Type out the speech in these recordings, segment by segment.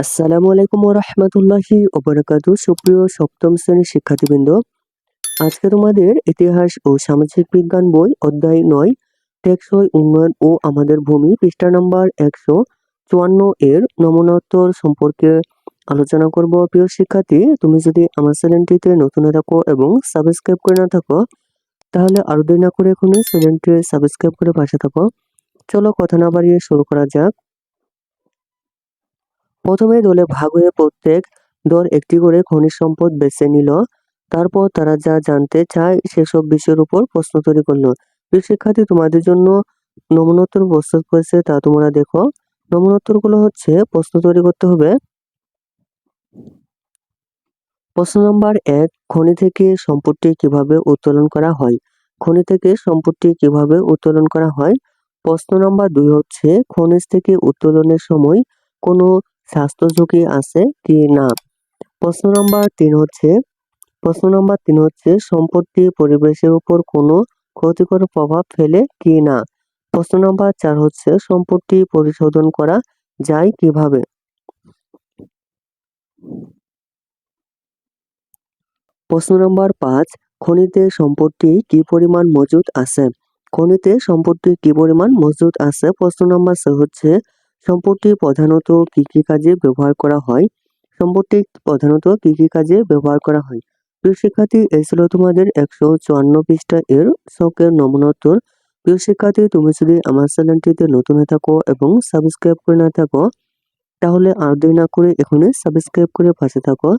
আসসালামু আলাইকুম রহমতুল্লাহি ওবরাকাতু সুপ্রিয় সপ্তম শ্রেণির শিক্ষার্থীবৃন্দ, আজকে তোমাদের ইতিহাস ও সামাজিক বিজ্ঞান বই অধ্যায় নয়, টেকসই উন্নয়ন ও আমাদের ভূমি পৃষ্ঠা নাম্বার একশো চুয়ান্ন এর নমুনোত্তর সম্পর্কে আলোচনা করব। প্রিয় শিক্ষার্থী, তুমি যদি আমার চ্যানেলটিতে নতুন থাকো এবং সাবস্ক্রাইব করে না থাকো, তাহলে আরও দেরি না করে এখনই চ্যানেলটি সাবস্ক্রাইব করে পাশে থাকো। চলো কথা না বাড়িয়ে শুরু করা যাক। প্রথমে দলে ভাগ হয়ে প্রত্যেক দল একটি করে খনিজ সম্পদ বেছে নিল। তারপর তারা যা জানতে চায় সেসব বিষয়ের উপর প্রশ্ন তৈরি করল। প্রিয় শিক্ষার্থী, তোমাদের জন্য নমুনোত্তর প্রস্তুত করেছে তা তোমরা দেখো। নমুনোত্তরগুলো হচ্ছে প্রশ্ন তৈরি করতে হবে। প্রশ্ন নম্বর এক, খনি থেকে সম্পত্তি কীভাবে উত্তোলন করা হয়? খনি থেকে সম্পত্তি কীভাবে উত্তোলন করা হয়? প্রশ্ন নম্বর দুই হচ্ছে, খনিজ থেকে উত্তোলনের সময় কোনো স্বাস্থ্য ঝুঁকি আছে কি না? প্রশ্ন নম্বর তিন হচ্ছে, প্রশ্ন নম্বর তিন হচ্ছে, সম্পত্তি পরিবেশের উপর কোনো ক্ষতিকর প্রভাব ফেলে কি না? প্রশ্ন নম্বর চার হচ্ছে, সম্পত্তি পরিশোধন করা যায় কীভাবে? প্রশ্ন নম্বর পাঁচ, খনিতে সম্পত্তি কি পরিমাণ মজুদ আছে? খনিতে সম্পত্তি কি পরিমাণ মজুদ আছে? প্রশ্ন নম্বর হচ্ছে সম্পত্তি প্রধানত কি কি কাজে ব্যবহার করা হয়? সম্পত্তি প্রধানত কি কি কাজে ব্যবহার করা হয়? প্রিয় শিক্ষার্থী, এই ছিল তোমাদের একশো চুয়ান্ন পৃষ্ঠা এর শখের নমুনোত্তর। প্রিয় শিক্ষার্থী, তুমি যদি আমার চ্যানেলটিতে নতুন হয়ে থাকো এবং সাবস্ক্রাইব করে না থাকো, তাহলে আর দেরি না করে এখনই সাবস্ক্রাইব করে পাশে থাকো।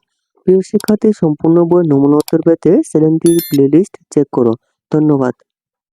প্রিয় শিক্ষার্থী, সম্পূর্ণ বই নমুনোত্তর পেতে চ্যানেলটির প্লেলিস্ট চেক করো। ধন্যবাদ।